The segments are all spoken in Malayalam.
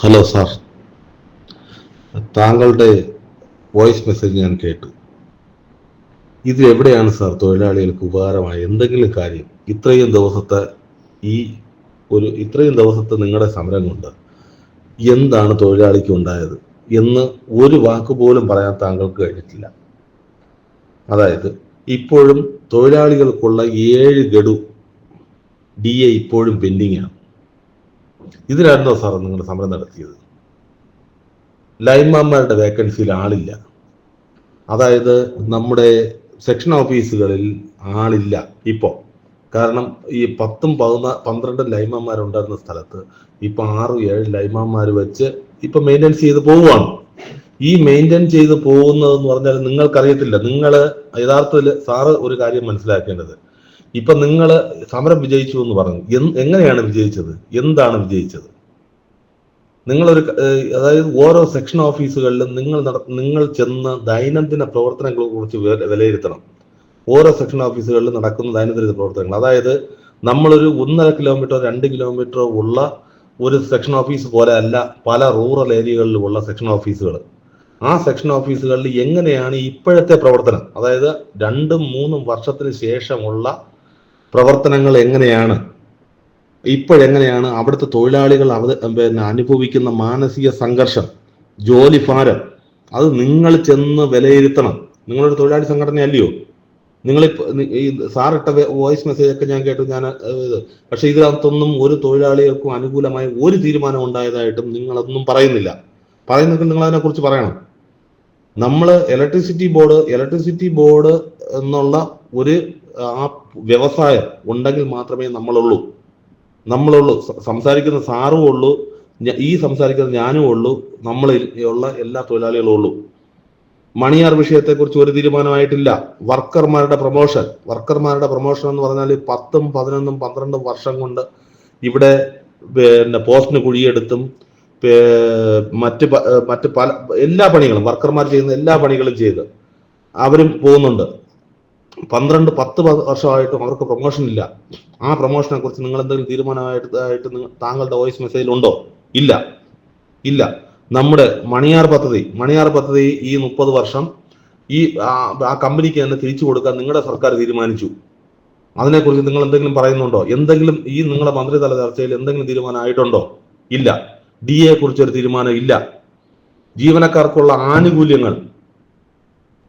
Hello sir. താങ്കളുടെ വോയിസ് മെസ്സേജ് ഞാൻ കേട്ടു. ഇത് എവിടെയാണ് സാർ തൊഴിലാളികൾക്ക് ഉപകാരമായ എന്തെങ്കിലും കാര്യം? ഇത്രയും ദിവസത്തെ ഈ ഒരു ഇത്രയും ദിവസത്തെ നിങ്ങളുടെ സമരം കൊണ്ട് എന്താണ് തൊഴിലാളിക്ക് ഉണ്ടായത് എന്ന് ഒരു വാക്ക് പോലും പറയാൻ താങ്കൾക്ക് കഴിഞ്ഞിട്ടില്ല. അതായത് ഇപ്പോഴും തൊഴിലാളികൾക്കുള്ള ഏഴ് ഗഡു ഡി എ ഇപ്പോഴും പെൻഡിങ് ആണ് ഇതിലായിരുന്നോ സാർ നിങ്ങൾ സമരം നടത്തിയത്. ലൈൻമാന്മാരുടെ വേക്കൻസിയിൽ ആളില്ല. അതായത് നമ്മുടെ സെക്ഷൻ ഓഫീസുകളിൽ ആളില്ല ഇപ്പോൾ. കാരണം ഈ പത്തും പതിനാ പന്ത്രണ്ടും ലൈമാന്മാരുണ്ടായിരുന്ന സ്ഥലത്ത് ഇപ്പൊ ആറും ഏഴ് ലൈമാന്മാർ വെച്ച് ഇപ്പൊ മെയിന്റെനൻസ് ചെയ്ത് പോവുകയാണ്. ഈ മെയിന്റെയിൻ ചെയ്ത് പോകുന്നതെന്ന് പറഞ്ഞാൽ നിങ്ങൾക്കറിയത്തില്ല. നിങ്ങൾ യഥാർത്ഥത്തിൽ സാറ് ഒരു കാര്യം മനസ്സിലാക്കേണ്ടത്. ഇപ്പൊ നിങ്ങൾ സമരം വിജയിച്ചു എന്ന് പറഞ്ഞു. എങ്ങനെയാണ് വിജയിച്ചത്? എന്താണ് വിജയിച്ചത്? നിങ്ങളൊരു അതായത് ഓരോ സെക്ഷൻ ഓഫീസുകളിലും നിങ്ങൾ നിങ്ങൾ ചെന്ന് ദൈനംദിന പ്രവർത്തനങ്ങളെ കുറിച്ച് വിലയിരുത്തണം. ഓരോ സെക്ഷൻ ഓഫീസുകളിലും നടക്കുന്ന ദൈനംദിന പ്രവർത്തനങ്ങൾ. അതായത് നമ്മളൊരു ഒന്നര കിലോമീറ്റർ രണ്ട് കിലോമീറ്ററോ ഉള്ള ഒരു സെക്ഷൻ ഓഫീസ് പോലെ അല്ല പല റൂറൽ ഏരിയകളിലുമുള്ള സെക്ഷൻ ഓഫീസുകൾ. ആ സെക്ഷൻ ഓഫീസുകളിൽ എങ്ങനെയാണ് ഇപ്പോഴത്തെ പ്രവർത്തനം? അതായത് രണ്ടും മൂന്നും വർഷത്തിന് ശേഷമുള്ള പ്രവർത്തനങ്ങൾ എങ്ങനെയാണ്? ഇപ്പോഴെങ്ങനെയാണ് അവിടുത്തെ തൊഴിലാളികൾ അവ പിന്നെ അനുഭവിക്കുന്ന മാനസിക സംഘർഷം ജോലി ഭാരം? അത് നിങ്ങൾ ചെന്ന് വിലയിരുത്തണം. നിങ്ങളൊരു തൊഴിലാളി സംഘടനയല്ലയോ? നിങ്ങളിപ്പോ നിങ്ങൾ സാറിട്ട വോയിസ് മെസ്സേജ് ഒക്കെ ഞാൻ കേട്ടു ഞാൻ പക്ഷെ ഇതിനകത്തൊന്നും ഒരു തൊഴിലാളികൾക്കും അനുകൂലമായ ഒരു തീരുമാനം ഉണ്ടായതായിട്ടും നിങ്ങളൊന്നും പറയുന്നില്ല. പറയുന്നെങ്കിൽ നിങ്ങൾ അതിനെക്കുറിച്ച് പറയണം. നമ്മൾ ഇലക്ട്രിസിറ്റി ബോർഡ് ഇലക്ട്രിസിറ്റി ബോർഡ് എന്നുള്ള ഒരു ആ വ്യവസായം ഉണ്ടെങ്കിൽ മാത്രമേ നമ്മളുള്ളൂ. നമ്മളുള്ളൂ. സംസാരിക്കുന്ന സാറും ഉള്ളൂ. ഈ സംസാരിക്കുന്ന ഞാനും ഉള്ളൂ. നമ്മളിൽ ഉള്ള എല്ലാ തൊഴിലാളികളും ഉള്ളൂ. മണിയാർ വിഷയത്തെക്കുറിച്ച് ഒരു തീരുമാനമായിട്ടില്ല. വർക്കർമാരുടെ പ്രൊമോഷൻ. വർക്കർമാരുടെ പ്രൊമോഷൻ എന്ന് പറഞ്ഞാൽ പത്തും പതിനൊന്നും പന്ത്രണ്ടും വർഷം കൊണ്ട് ഇവിടെ പിന്നെ പോസ്റ്റിന് കുഴിയെടുത്തും മറ്റ് മറ്റ് പല എല്ലാ പണികളും വർക്കർമാർ ചെയ്യുന്ന എല്ലാ പണികളും ചെയ്ത് അവരും പോകുന്നുണ്ട്. പന്ത്രണ്ട് പത്ത് വർഷമായിട്ടും അവർക്ക് പ്രൊമോഷൻ ഇല്ല. ആ പ്രൊമോഷനെ കുറിച്ച് നിങ്ങൾ എന്തെങ്കിലും തീരുമാനമായിട്ട് താങ്കളുടെ വോയിസ് മെസ്സേജിൽ ഉണ്ടോ? ഇല്ല. ഇല്ല. നമ്മുടെ മണിയാർ പദ്ധതി മണിയാർ പദ്ധതി ഈ മുപ്പത് വർഷം ഈ ആ കമ്പനിക്ക് തന്നെ തിരിച്ചു കൊടുക്കാൻ നിങ്ങളുടെ സർക്കാർ തീരുമാനിച്ചു. അതിനെക്കുറിച്ച് നിങ്ങൾ എന്തെങ്കിലും പറയുന്നുണ്ടോ? എന്തെങ്കിലും ഈ നിങ്ങളുടെ മന്ത്രിതല ചർച്ചയിൽ എന്തെങ്കിലും തീരുമാനം ആയിട്ടുണ്ടോ? ഇല്ല. ഡി എ കുറിച്ചൊരു തീരുമാനം ഇല്ല. ജീവനക്കാർക്കുള്ള ആനുകൂല്യങ്ങൾ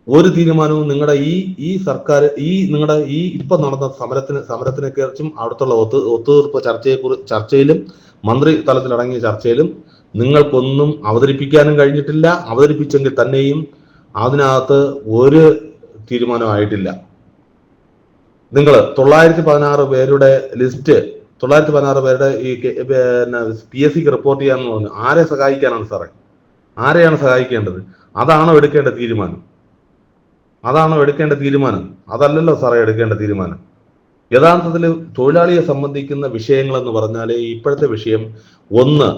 ഒരു തീരുമാനവും നിങ്ങളുടെ ഈ ഈ സർക്കാർ ഈ നിങ്ങളുടെ ഈ ഇപ്പൊ നടന്ന സമരത്തിന് സമരത്തിനെ കുറിച്ചും അവിടുത്തുള്ള ഒത്തു ഒത്തുതീർപ്പ് ചർച്ചയെ ചർച്ചയിലും മന്ത്രി തലത്തിലടങ്ങിയ ചർച്ചയിലും നിങ്ങൾക്കൊന്നും അവതരിപ്പിക്കാനും കഴിഞ്ഞിട്ടില്ല. അവതരിപ്പിച്ചെങ്കിൽ തന്നെയും അതിനകത്ത് ഒരു തീരുമാനമായിട്ടില്ല നിങ്ങൾ തൊള്ളായിരത്തി പതിനാറ് പേരുടെ ലിസ്റ്റ് തൊള്ളായിരത്തി പതിനാറ് പേരുടെ ഈ പിന്നെ പി എസ് സിക്ക് റിപ്പോർട്ട് ചെയ്യാന്ന് പറഞ്ഞു. ആരെ സഹായിക്കാനാണ് സാറേ? ആരെയാണ് സഹായിക്കേണ്ടത്? അതാണോ എടുക്കേണ്ട തീരുമാനം? അതാണോ എടുക്കേണ്ട തീരുമാനം? അതല്ലല്ലോ സാറേ എടുക്കേണ്ട തീരുമാനം. യഥാർത്ഥത്തിൽ തൊഴിലാളിയെ സംബന്ധിക്കുന്ന വിഷയങ്ങൾ എന്ന് പറഞ്ഞാൽ ഇപ്പോഴത്തെ വിഷയം ഒന്ന്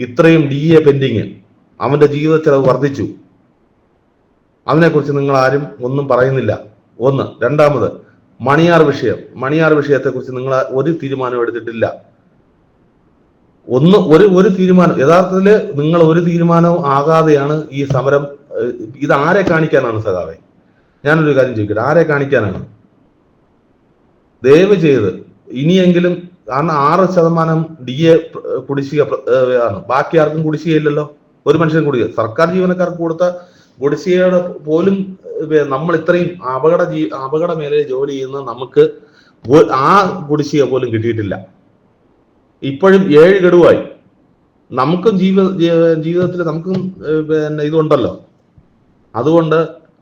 ഇത്രയും ഡി എ പെൻഡിങ് അവന്റെ ജീവിത ചെലവ് വർദ്ധിച്ചു. അതിനെക്കുറിച്ച് നിങ്ങൾ ആരും ഒന്നും പറയുന്നില്ല. ഒന്ന് രണ്ടാമത് മണിയാർ വിഷയം മണിയാർ വിഷയത്തെക്കുറിച്ച് നിങ്ങൾ ഒരു തീരുമാനം എടുത്തിട്ടില്ല. ഒന്ന് ഒരു ഒരു തീരുമാനം യഥാർത്ഥത്തിൽ നിങ്ങൾ ഒരു തീരുമാനവും ആകാതെയാണ് ഈ സമരം ഇത് ആരെ കാണിക്കാനാണ് സഖാവെ? ഞാനൊരു കാര്യം ചോദിക്കട്ടെ? ആരെ കാണിക്കാനാണ്? ദയവ് ചെയ്ത് ഇനിയെങ്കിലും കാരണം ആറ് ശതമാനം ഡി എ കുടിശ്ശിക ആണ്. ബാക്കി ആർക്കും കുടിശ്ശികയില്ലല്ലോ ഒരു മനുഷ്യൻ കുടിശ്ശിക സർക്കാർ ജീവനക്കാർക്ക് കൊടുത്ത കുടിശ്ശികയുടെ പോലും നമ്മൾ ഇത്രയും അപകട ജീ അപകട മേഖലയിൽ ജോലി ചെയ്യുന്ന നമുക്ക് ആ കുടിശ്ശിക പോലും കിട്ടിയിട്ടില്ല. ഇപ്പോഴും ഏഴ് ഗഡുവായി. നമുക്കും ജീവിത ജീവിതത്തിൽ നമുക്കും പിന്നെ ഇതുണ്ടല്ലോ. അതുകൊണ്ട്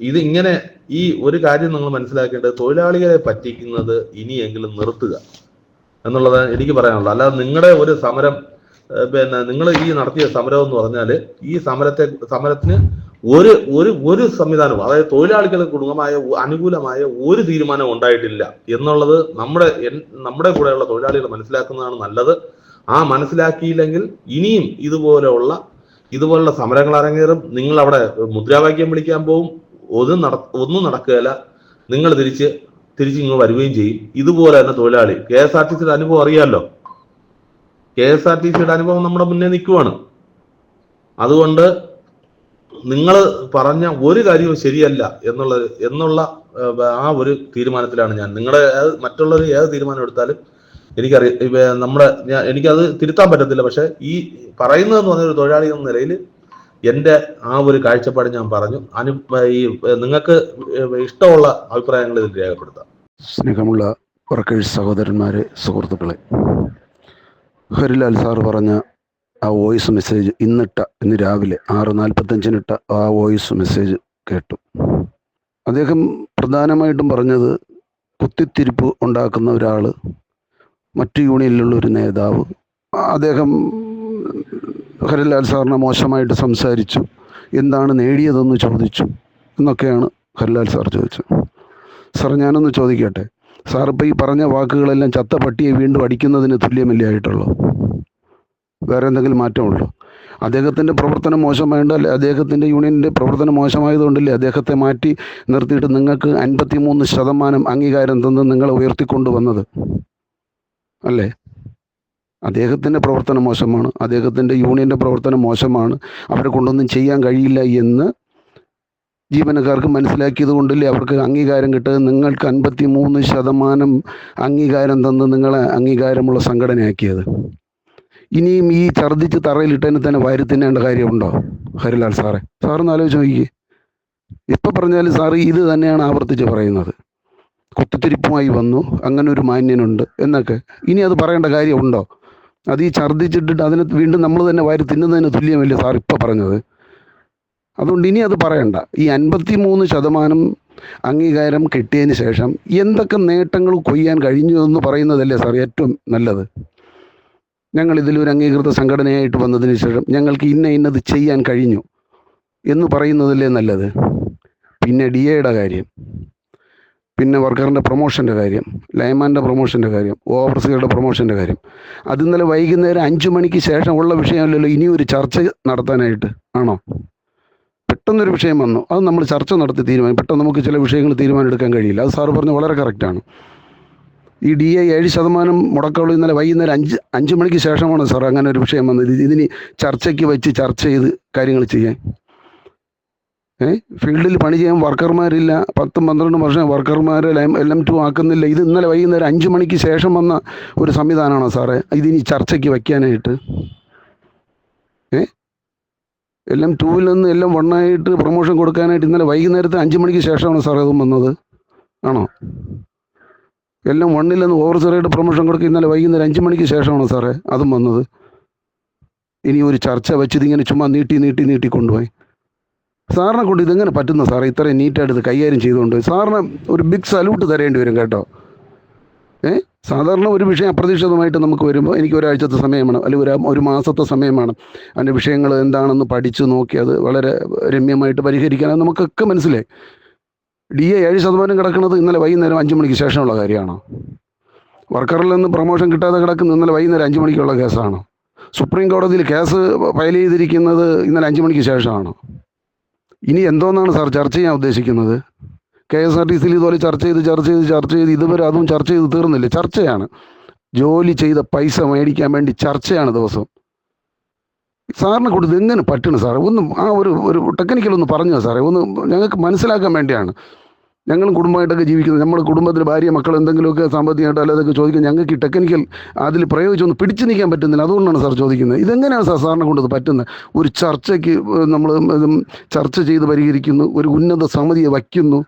ഇത് ഇങ്ങനെ ഈ ഒരു കാര്യം നിങ്ങൾ മനസ്സിലാക്കേണ്ടത് തൊഴിലാളികളെ പറ്റിക്കുന്നത് ഇനിയെങ്കിലും നിർത്തുക എന്നുള്ളതാണ് എനിക്ക് പറയാനുള്ളത് അല്ലാതെ നിങ്ങളുടെ ഒരു സമരം പിന്നെ നിങ്ങൾ ഈ നടത്തിയ സമരം എന്ന് പറഞ്ഞാൽ ഈ സമരത്തെ സമരത്തിന് ഒരു ഒരു ഒരു സംവിധാനവും അതായത് തൊഴിലാളികൾക്ക് കുടുംബമായ അനുകൂലമായ ഒരു തീരുമാനം ഉണ്ടായിട്ടില്ല എന്നുള്ളത് നമ്മുടെ നമ്മുടെ കൂടെയുള്ള തൊഴിലാളികൾ മനസ്സിലാക്കുന്നതാണ് നല്ലത്. ആ മനസ്സിലാക്കിയില്ലെങ്കിൽ ഇനിയും ഇതുപോലെയുള്ള ഇതുപോലുള്ള സമരങ്ങൾ അരങ്ങേറും. നിങ്ങൾ അവിടെ മുദ്രാവാക്യം വിളിക്കാൻ പോവും. ഒന്നും നട ഒന്നും നടക്കുകയില്ല നിങ്ങൾ തിരിച്ച് തിരിച്ച് ഇങ്ങ് വരികയും ചെയ്യും. ഇതുപോലെ തന്നെ തൊഴിലാളി കെ എസ് ആർ ടി സിയുടെ അനുഭവം അറിയാമല്ലോ കെ എസ് ആർ ടി സിയുടെ അനുഭവം നമ്മുടെ മുന്നേ നിൽക്കുവാണ്. അതുകൊണ്ട് നിങ്ങൾ പറഞ്ഞ ഒരു കാര്യവും ശരിയല്ല എന്നുള്ള എന്നുള്ള ആ ഒരു തീരുമാനത്തിലാണ് ഞാൻ. നിങ്ങളുടെ മറ്റുള്ളവർ ഏത് തീരുമാനം എടുത്താലും എനിക്കറിയാം നമ്മുടെ ഞാൻ എനിക്കത് തിരുത്താൻ പറ്റത്തില്ല. പക്ഷെ ഈ പറയുന്നതെന്ന് പറഞ്ഞ ഒരു തൊഴിലാളി എന്ന നിലയിൽ എന്റെ ആ ഒരു കാഴ്ചപ്പാട് ഞാൻ പറഞ്ഞു. അനു ഈ നിങ്ങൾക്ക് ഇഷ്ടമുള്ള അഭിപ്രായങ്ങൾ ഇതിൽ രേഖപ്പെടുത്താം. സ്നേഹമുള്ള വർക്കേഴ്സ് സഹോദരന്മാരെ സുഹൃത്തുക്കളെ ഹരിലാൽ സാർ പറഞ്ഞ ആ വോയിസ് മെസ്സേജ് ഇന്നിട്ട ഇന്ന് രാവിലെ ആറ് നാൽപ്പത്തഞ്ചിനിട്ട ആ വോയിസ് മെസ്സേജ് കേട്ടു. അദ്ദേഹം പ്രധാനമായിട്ടും പറഞ്ഞത് കുത്തിത്തിരിപ്പ് ഉണ്ടാക്കുന്ന ഒരാൾ മറ്റു യൂണിയനിലുള്ള ഒരു നേതാവ് അദ്ദേഹം ഹരിലാൽ സാറിനെ മോശമായിട്ട് സംസാരിച്ചു. എന്താണ് നേടിയതെന്ന് ചോദിച്ചു. എന്നൊക്കെയാണ് ഹരിലാൽ സാർ ചോദിച്ചത്. സാർ ഞാനൊന്ന് ചോദിക്കട്ടെ. സാർ ഇപ്പോൾ ഈ പറഞ്ഞ വാക്കുകളെല്ലാം ചത്ത പട്ടിയെ വീണ്ടും അടിക്കുന്നതിന് തുല്യമല്ലേ ആയിട്ടുള്ളൂ? വേറെ എന്തെങ്കിലും മാറ്റമുള്ളൂ അദ്ദേഹത്തിന്റെ പ്രവർത്തനം മോശമായതുകൊണ്ട് അല്ലെ അദ്ദേഹത്തിന്റെ യൂണിയന്റെ പ്രവർത്തനം മോശമായതുകൊണ്ടല്ലേ അദ്ദേഹത്തെ മാറ്റി നിർത്തിയിട്ട് നിങ്ങൾക്ക് അൻപത്തി മൂന്ന് ശതമാനം അംഗീകാരം തന്ന് നിങ്ങളെ ഉയർത്തിക്കൊണ്ടു വന്നത് അല്ലേ? അദ്ദേഹത്തിന്റെ പ്രവർത്തനം മോശമാണ്. അദ്ദേഹത്തിന്റെ യൂണിയന്റെ പ്രവർത്തനം മോശമാണ്. അവരെ കൊണ്ടൊന്നും ചെയ്യാൻ കഴിയില്ല എന്ന് ജീവനക്കാർക്ക് മനസ്സിലാക്കിയത് കൊണ്ടല്ലേ അവർക്ക് അംഗീകാരം കിട്ടുക? നിങ്ങൾക്ക് അൻപത്തി മൂന്ന് ശതമാനം അംഗീകാരം തന്ന് നിങ്ങളെ അംഗീകാരമുള്ള സംഘടനയാക്കിയത്. ഇനിയും ഈ ഛർദ്ദിച്ച് തറയിലിട്ടതിന് തന്നെ വാരി കാര്യമുണ്ടോ? ഹരിലാൽ സാറേ. സാറൊന്ന് ആലോചിച്ച് നോക്കിയേ എപ്പോൾ പറഞ്ഞാലും സാറ് ഇത് തന്നെയാണ് ആവർത്തിച്ച് പറയുന്നത്. കുത്തിത്തിരിപ്പുമായി വന്നു. അങ്ങനെ ഒരു മാന്യനുണ്ട് എന്നൊക്കെ. ഇനി അത് പറയേണ്ട കാര്യമുണ്ടോ? അത് ഈ ഛർദ്ദിച്ചിട്ടിട്ട് അതിനെ വീണ്ടും നമ്മൾ തന്നെ വാരി തിന്നുന്നതിന് തുല്യമല്ലേ സാർ ഇപ്പോൾ പറഞ്ഞത്? അതുകൊണ്ട് ഇനി അത് പറയണ്ട. ഈ അൻപത്തി മൂന്ന് ശതമാനം അംഗീകാരം കിട്ടിയതിന് ശേഷം എന്തൊക്കെ നേട്ടങ്ങൾ കൊയ്യാൻ കഴിഞ്ഞു എന്ന് പറയുന്നതല്ലേ സാർ ഏറ്റവും നല്ലത്? ഞങ്ങൾ ഇതിലൊരു അംഗീകൃത സംഘടനയായിട്ട് വന്നതിന് ശേഷം ഞങ്ങൾക്ക് ഇന്ന ഇന്നത് ചെയ്യാൻ കഴിഞ്ഞു എന്ന് പറയുന്നതല്ലേ നല്ലത്? പിന്നെ ഡി എയുടെ കാര്യം. പിന്നെ വർക്കറിന്റെ പ്രൊമോഷന്റെ കാര്യം ലൈമാന്റെ പ്രൊമോഷന്റെ കാര്യം ഓവർസികളുടെ പ്രൊമോഷന്റെ കാര്യം. അത് ഇന്നലെ വൈകുന്നേരം അഞ്ച് മണിക്ക് ശേഷം ഉള്ള വിഷയമല്ലല്ലോ ഇനിയൊരു ചർച്ച നടത്താനായിട്ട് ആണോ? പെട്ടെന്നൊരു വിഷയം വന്നു. അത് നമ്മൾ ചർച്ച നടത്തി തീരുമാനം പെട്ടെന്ന് നമുക്ക് ചില വിഷയങ്ങൾ തീരുമാനമെടുക്കാൻ കഴിയില്ല. അത് സാറ് പറഞ്ഞ് വളരെ കറക്റ്റാണ് ഈ ഡി എ ഏഴ് ശതമാനം മുടക്കമുള്ള ഇന്നലെ വൈകുന്നേരം അഞ്ച് അഞ്ച് മണിക്ക് ശേഷമാണ് സാർ അങ്ങനെ ഒരു വിഷയം വന്നത്. ഇത് ഇതിന് ചർച്ചയ്ക്ക് വെച്ച് ചർച്ച ചെയ്ത് കാര്യങ്ങൾ ചെയ്യാൻ. ഫീൽഡിൽ പണി ചെയ്യാൻ വർക്കർമാരില്ല. പത്തും പന്ത്രണ്ടും വർഷം വർക്കർമാർ എൽ എം ടു ആക്കുന്നില്ല. ഇത് ഇന്നലെ വൈകുന്നേരം അഞ്ച് മണിക്ക് ശേഷം വന്ന ഒരു സംവിധാനമാണോ സാറേ. ഇതിനി ചർച്ചയ്ക്ക് വയ്ക്കാനായിട്ട്. ഏ? എൽ എം ടൂവിൽ നിന്ന് എല്ലാം വണ്ണായിട്ട് പ്രൊമോഷൻ കൊടുക്കാനായിട്ട് ഇന്നലെ വൈകുന്നേരത്തെ അഞ്ച് മണിക്ക് ശേഷമാണ് സാറേ അതും വന്നത്. ആണോ? എല്ലാം വണ്ണിൽ നിന്ന് ഓവർ സെറായിട്ട് പ്രൊമോഷൻ കൊടുക്കുക ഇന്നലെ വൈകുന്നേരം അഞ്ച് മണിക്ക് ശേഷമാണ് സാറേ അതും വന്നത്. ഇനി ഒരു ചർച്ച വെച്ചിതിങ്ങനെ ചുമ്മാ നീട്ടി നീട്ടി നീട്ടി കൊണ്ടുപോയി. സാറിനെ കൊണ്ട് ഇതെങ്ങനെ പറ്റുന്ന സാറേ? ഇത്രയും നീറ്റായിട്ട് ഇത് കൈകാര്യം ചെയ്തുകൊണ്ട്. സാറിന് ഒരു ബിഗ് സല്യൂട്ട് തരേണ്ടി വരും കേട്ടോ. ഏ? സാധാരണ ഒരു വിഷയം അപ്രതീക്ഷിതമായിട്ട് നമുക്ക് വരുമ്പോൾ എനിക്ക് ഒരാഴ്ചത്തെ സമയം വേണം അല്ലെങ്കിൽ ഒരു ഒരു മാസത്തെ സമയമാണ്. അതിന്റെ വിഷയങ്ങൾ എന്താണെന്ന് പഠിച്ചു നോക്കി അത് വളരെ രമ്യമായിട്ട് പരിഹരിക്കാൻ നമുക്കൊക്കെ മനസ്സിലായി. ഡി എ ഏഴ് ശതമാനം കിടക്കുന്നത് ഇന്നലെ വൈകുന്നേരം അഞ്ച് മണിക്ക് ശേഷമുള്ള കാര്യമാണോ? വർക്കറിൽ നിന്ന് പ്രൊമോഷൻ കിട്ടാതെ കിടക്കുന്നത് ഇന്നലെ വൈകുന്നേരം അഞ്ച് മണിക്കുള്ള കേസാണോ? സുപ്രീം കോടതിയിൽ കേസ് ഫയൽ ചെയ്തിരിക്കുന്നത് ഇന്നലെ അഞ്ച് മണിക്ക് ശേഷമാണോ? ഇനി എന്തോന്നാണ് സാർ ചർച്ച ചെയ്യാൻ ഉദ്ദേശിക്കുന്നത്? കെ എസ് ആർ ടി സിയിൽ ഇതുപോലെ ചർച്ച ചെയ്ത് ചർച്ച ചെയ്ത് ചർച്ച ചെയ്ത് ഇതുവരെ അതും ചർച്ച ചെയ്ത് തീർന്നില്ല. ചർച്ചയാണ്. ജോലി ചെയ്ത പൈസ മേടിക്കാൻ വേണ്ടി ചർച്ചയാണ് ദിവസം. സാറിനെ കൊടുത്ത് എങ്ങനെ പറ്റണം സാറേ? ഒന്ന് ആ ഒരു ഒരു ടെക്നിക്കൽ ഒന്ന് പറഞ്ഞു സാറേ. ഒന്ന് ഞങ്ങൾക്ക് മനസ്സിലാക്കാൻ വേണ്ടിയാണ്. ഞങ്ങളും കുടുംബമായിട്ടൊക്കെ ജീവിക്കുന്നത് നമ്മുടെ കുടുംബത്തിൽ ഭാര്യ മക്കൾ എന്തെങ്കിലുമൊക്കെ സാമ്പത്തികമായിട്ട് അല്ലാതൊക്കെ ചോദിക്കാൻ ഞങ്ങൾക്ക് ഈ ടെക്നിക്കൽ അതിൽ പ്രയോഗിച്ചൊന്ന് പിടിച്ചു നിൽക്കാൻ പറ്റുന്നില്ല. അതുകൊണ്ടാണ് സാർ ചോദിക്കുന്നത്. ഇതെങ്ങനെയാണ് സാർ സാറിനെ കൊണ്ട് ഇത് പറ്റുന്നത്? ഒരു ചർച്ചയ്ക്ക് നമ്മൾ ചർച്ച ചെയ്ത് പരിഹരിക്കുന്നു. ഒരു ഉന്നത സമിതിയെ വയ്ക്കുന്നു.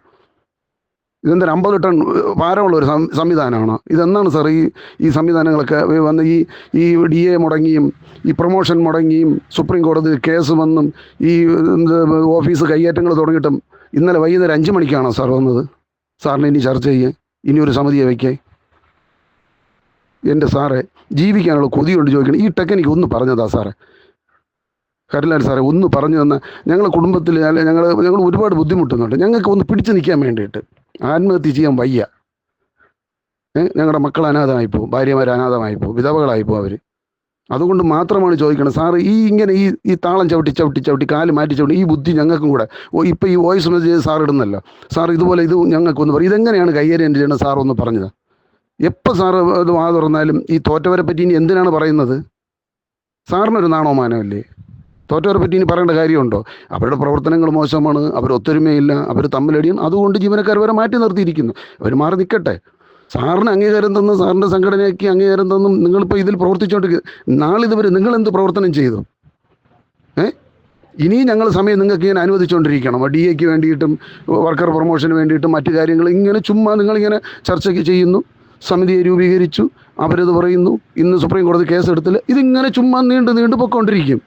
ഇതെന്തൊരു അമ്പത് ടൺ ഭാരമുള്ള ഒരു സംവിധാനമാണോ. ഇതെന്നാണ് സാർ ഈ ഈ സംവിധാനങ്ങളൊക്കെ വന്ന് ഈ ഈ ഡി എ മുടങ്ങിയും ഈ പ്രൊമോഷൻ മുടങ്ങിയും സുപ്രീം കോടതി കേസ് വന്നും ഈ ഓഫീസ് കൈയേറ്റങ്ങൾ തുടങ്ങിയിട്ടും ഇന്നലെ വൈകുന്നേരം അഞ്ച് മണിക്കാണോ സാർ വന്നത്? സാറിന് ഇനി ചർച്ച ചെയ്യാൻ ഇനി ഒരു സമിതിയെ വയ്ക്കാൻ എന്റെ സാറെ ജീവിക്കാനുള്ള കൊതിയുണ്ട് ചോദിക്കണം. ഈ ടെക്നിക്ക് ഒന്ന് പറഞ്ഞതാ സാറേ. കരുലാൽ സാറേ ഒന്ന് പറഞ്ഞു തന്ന ഞങ്ങളെ കുടുംബത്തിൽ അല്ലെ ഞങ്ങൾ ഞങ്ങൾ ഒരുപാട് ബുദ്ധിമുട്ടുന്നുണ്ട്. ഞങ്ങൾക്ക് ഒന്ന് പിടിച്ചു നിൽക്കാൻ വേണ്ടിയിട്ട് ആത്മഹത്യ ചെയ്യാൻ വയ്യ. ഞങ്ങളുടെ മക്കൾ അനാഥമായി പോകും ഭാര്യമാർ അനാഥമായി പോകും വിധവകളായി പോകും അവർ അതുകൊണ്ട് മാത്രമാണ് ചോദിക്കുന്നത് സാറ് ഈ ഇങ്ങനെ ഈ ഈ താളം ചവിട്ടി ചവിട്ടി ചവിട്ടി കാൽ മാറ്റി ചവിട്ടി ഈ ബുദ്ധി ഞങ്ങൾക്കും കൂടെ. ഇപ്പോൾ ഈ വോയിസ് മെസ്സേജ് സാർ ഇടുന്നല്ലോ. സാർ ഇതുപോലെ ഇത് ഞങ്ങൾക്കൊന്ന് പറയും. ഇതെങ്ങനെയാണ് കൈകാര്യം ചെയ്യണം സാർ ഒന്ന് പറഞ്ഞത്. എപ്പോൾ സാറ് ഇത് വാ തുറന്നാലും ഈ തോറ്റവരെ പറ്റി ഇനി എന്തിനാണ് പറയുന്നത്? സാറിനൊരു നാണോ മാനമല്ലേ തോറ്റവരെ പറ്റി ഇനി പറയേണ്ട കാര്യമുണ്ടോ? അവരുടെ പ്രവർത്തനങ്ങൾ മോശമാണ് അവർ ഒത്തൊരുമയില്ല അവർ തമ്മിലടിയും അതുകൊണ്ട് ജീവനക്കാർ വരെ മാറ്റി നിർത്തിയിരിക്കുന്നു. അവർ മാറി നിൽക്കട്ടെ. സാറിന് അംഗീകാരം തന്നു സാറിന്റെ സംഘടനയ്ക്ക് അംഗീകാരം തന്നും നിങ്ങളിപ്പോൾ ഇതിൽ പ്രവർത്തിച്ചുകൊണ്ടിരിക്കുക നാളിതുവരെ നിങ്ങൾ എന്ത് പ്രവർത്തനം ചെയ്തു? ഏ? ഇനിയും ഞങ്ങൾ സമയം നിങ്ങൾക്ക് ഇങ്ങനെ അനുവദിച്ചുകൊണ്ടിരിക്കണം ഡി എക്ക് വേണ്ടിയിട്ടും വർക്കർ പ്രൊമോഷന് വേണ്ടിയിട്ടും മറ്റു കാര്യങ്ങൾ ഇങ്ങനെ ചുമ്മാ നിങ്ങളിങ്ങനെ ചർച്ചയ്ക്ക് ചെയ്യുന്നു. സമിതിയെ രൂപീകരിച്ചു. അവരത് പറയുന്നു. ഇന്ന് സുപ്രീം കോടതി കേസെടുത്തില്ല. ഇതിങ്ങനെ ചുമ്മാ നീണ്ടു നീണ്ടു പൊയ്ക്കൊണ്ടിരിക്കും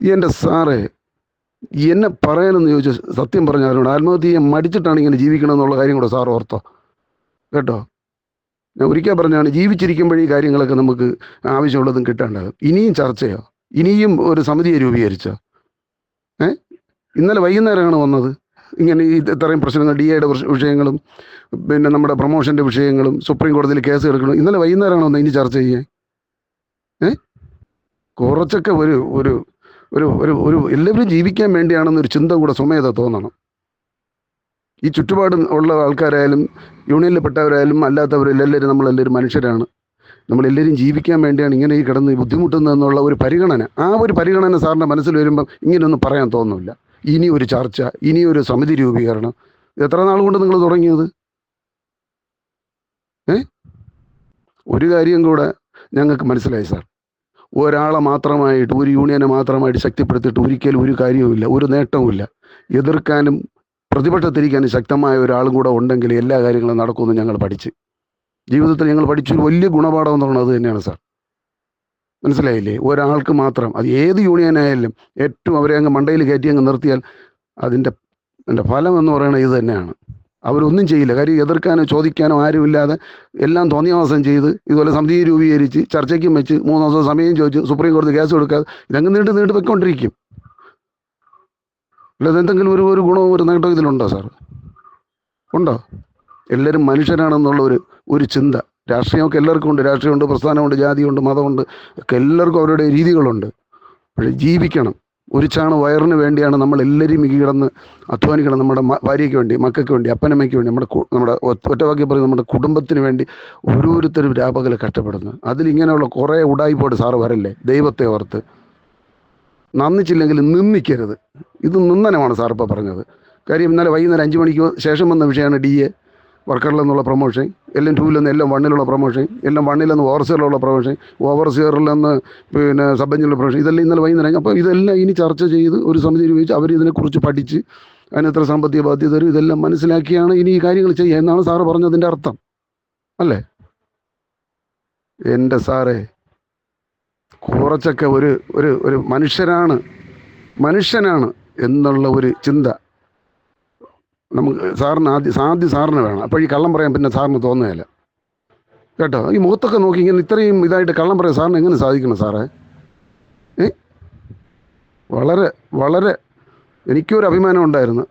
എന്റെ സാറേ എന്നെ പറയാനെന്ന് ചോദിച്ചു സത്യം പറഞ്ഞു പറഞ്ഞാലോട് ആത്മഹത്യയെ മടിച്ചിട്ടാണ് ഇങ്ങനെ ജീവിക്കണം എന്നുള്ള കാര്യം കൂടെ സാർ ഓർത്തോ? കേട്ടോ? ഞാൻ ഒരിക്കൽ പറഞ്ഞാണ് ജീവിച്ചിരിക്കുമ്പോഴേ ഈ കാര്യങ്ങളൊക്കെ നമുക്ക് ആവശ്യമുള്ളതും കിട്ടേണ്ടത്. ഇനിയും ചർച്ചയോ? ഇനിയും ഒരു സമിതിയെ രൂപീകരിച്ചോ? ഏ? ഇന്നലെ വൈകുന്നേരമാണ് വന്നത്. ഇങ്ങനെ ഇത്രയും പ്രശ്നങ്ങൾ ഡി എയുടെ വിഷയങ്ങളും പിന്നെ നമ്മുടെ പ്രൊമോഷന്റെ വിഷയങ്ങളും സുപ്രീം കോടതിയിൽ കേസ് എടുക്കണം ഇന്നലെ വൈകുന്നേരമാണ് വന്നത് ഇനി ചർച്ച ചെയ്യാൻ. ഏ? കുറച്ചൊക്കെ ഒരു ഒരു ഒരു ഒരു ഒരു എല്ലാവരും ജീവിക്കാൻ വേണ്ടിയാണെന്നൊരു ചിന്ത കൂടെ സ്വമേധ തോന്നണം. ഈ ചുറ്റുപാട് ഉള്ള ആൾക്കാരായാലും യൂണിയനിൽ പെട്ടവരായാലും അല്ലാത്തവരും എല്ലാവരും നമ്മളെല്ലാവരും മനുഷ്യരാണ്. നമ്മളെല്ലാവരും ജീവിക്കാൻ വേണ്ടിയാണ് ഇങ്ങനെ ഈ കിടന്ന് ബുദ്ധിമുട്ടുന്നതെന്നുള്ള ഒരു പരിഗണന. ആ ഒരു പരിഗണന സാറിന്റെ മനസ്സിൽ വരുമ്പം ഇങ്ങനെയൊന്നും പറയാൻ തോന്നുന്നില്ല. ഇനി ഒരു ചർച്ച ഇനി ഒരു സമിതി രൂപീകരണം. എത്ര നാൾ കൊണ്ട് നിങ്ങൾ തുടങ്ങിയത്? ഏ? ഒരു കാര്യം കൂടെ ഞങ്ങൾക്ക് മനസ്സിലായി സാർ. ഒരാളെ മാത്രമായിട്ട് ഒരു യൂണിയനെ മാത്രമായിട്ട് ശക്തിപ്പെടുത്തിയിട്ട് ഒരിക്കലും ഒരു കാര്യവുമില്ല ഒരു നേട്ടവുമില്ല. എതിർക്കാനും പ്രതിപക്ഷത്തിരിക്കാനും ശക്തമായ ഒരാളും കൂടെ ഉണ്ടെങ്കിൽ എല്ലാ കാര്യങ്ങളും നടക്കുമെന്ന് ഞങ്ങൾ പഠിച്ച്. ജീവിതത്തിൽ ഞങ്ങൾ പഠിച്ചൊരു വലിയ ഗുണപാഠം എന്ന് പറയുന്നത് തന്നെയാണ് സാർ. മനസ്സിലായില്ലേ? ഒരാൾക്ക് മാത്രം അത് ഏത് യൂണിയനായാലും ഏറ്റവും അവരെ അങ്ങ് മണ്ടയിൽ കയറ്റി അങ്ങ് നിർത്തിയാൽ അതിന്റെ അതിന്റെ ഫലം എന്ന് പറയുന്നത് ഇത് തന്നെയാണ്. അവരൊന്നും ചെയ്യില്ല. കാര്യം എതിർക്കാനോ ചോദിക്കാനോ ആരുമില്ലാതെ എല്ലാം തോന്നിയവാസം ചെയ്ത് ഇതുപോലെ സമിതി രൂപീകരിച്ച് ചർച്ചയ്ക്കും വെച്ച് മൂന്ന് ദിവസം സമയം ചോദിച്ച് സുപ്രീം കോടതി കേസ് കൊടുക്കാതെ ഇതങ്ങ് നീണ്ട് നീണ്ട് വെക്കൊണ്ടിരിക്കും അല്ലാതെ എന്തെങ്കിലും ഒരു ഒരു ഗുണവും ഒരു നേട്ടവും ഇതിലുണ്ടോ സാർ ഉണ്ടോ? എല്ലാവരും മനുഷ്യരാണെന്നുള്ള ഒരു ഒരു ചിന്ത. രാഷ്ട്രീയമൊക്കെ എല്ലാവർക്കും ഉണ്ട് രാഷ്ട്രീയമുണ്ട് പ്രസ്ഥാനമുണ്ട് ജാതിയുണ്ട് മതമുണ്ട്. ഒക്കെ എല്ലാവർക്കും അവരുടെ രീതികളുണ്ട്. പക്ഷേ ജീവിക്കണം. ഒരു ചാണ് വയറിന് വേണ്ടിയാണ് നമ്മൾ എല്ലാവരും കിടന്ന് അധ്വാനിക്കണം നമ്മുടെ ഭാര്യയ്ക്ക് വേണ്ടി മക്കൾക്ക് വേണ്ടി അപ്പനമ്മയ്ക്ക് വേണ്ടി നമ്മുടെ നമ്മുടെ ഒറ്റ- ഒറ്റവാക്കി പറയും നമ്മുടെ കുടുംബത്തിന് വേണ്ടി ഓരോരുത്തരും രാപകൽ കഷ്ടപ്പെടുന്നു. അതിലിങ്ങനെയുള്ള കുറേ ഉടായിപ്പോട്ട് സാറ് വരല്ലേ? ദൈവത്തെ ഓർത്ത്. നന്ദിച്ചില്ലെങ്കിൽ നിന്ദിക്കരുത്. ഇത് നിന്ദനമാണ് സാർ ഇപ്പോൾ പറഞ്ഞത്. കാര്യം ഇന്നലെ വൈകുന്നേരം അഞ്ച് മണിക്ക് ശേഷം വന്ന വിഷയമാണ് ഡി എ. വർക്കറിൽ നിന്നുള്ള പ്രൊമോഷൻ എല്ലാം ടൂവിൽ നിന്ന് എല്ലാം വണ്ണിലുള്ള പ്രൊമോഷൻ എല്ലാം വണ്ണിൽ നിന്ന് ഓവർസിയറിലുള്ള പ്രൊമോഷൻ ഓവർസിയറിൽ നിന്ന് പിന്നെ സബ് എഞ്ചിനുള്ള പ്രൊമോഷൻ ഇതെല്ലാം ഇന്നലെ വൈകുന്നേരം. അപ്പോൾ ഇതെല്ലാം ഇനി ചർച്ച ചെയ്ത് ഒരു സമിതി രൂപീകരിച്ച് അവർ ഇതിനെക്കുറിച്ച് പഠിച്ച് അതിനെത്ര സാമ്പത്തിക ബാധ്യത വരും ഇതെല്ലാം മനസ്സിലാക്കിയാണ് ഇനി ഈ കാര്യങ്ങൾ ചെയ്യുക എന്നാണ് സാറ് പറഞ്ഞതിന്റെ അർത്ഥം. അല്ലേ? എന്റെ സാറേ കുറച്ചൊക്കെ ഒരു ഒരു ഒരു മനുഷ്യരാണ് മനുഷ്യനാണ് എന്നുള്ള ഒരു ചിന്ത നമുക്ക് സാറിന് ആദ്യം ആദ്യം സാറിന് വേണം. അപ്പോൾ ഈ കള്ളം പറയാൻ പിന്നെ സാറിന് തോന്നുകയില്ല. കേട്ടോ? ഈ മുഖത്തൊക്കെ നോക്കി ഇങ്ങനെ ഇത്രയും ഇതായിട്ട് കള്ളം പറയാൻ സാറിന് എങ്ങനെ സാധിക്കണം സാറേ? ഏ? വളരെ വളരെ എനിക്കൊരു അഭിമാനം ഉണ്ടായിരുന്നു.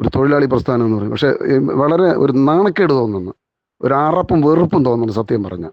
ഒരു തൊഴിലാളി പ്രസ്ഥാനം എന്ന് പറയും. പക്ഷേ വളരെ ഒരു നാണക്കേട് തോന്നുന്നു. ഒരു അറപ്പും വെറുപ്പും തോന്നുന്നു സത്യം പറഞ്ഞാൽ.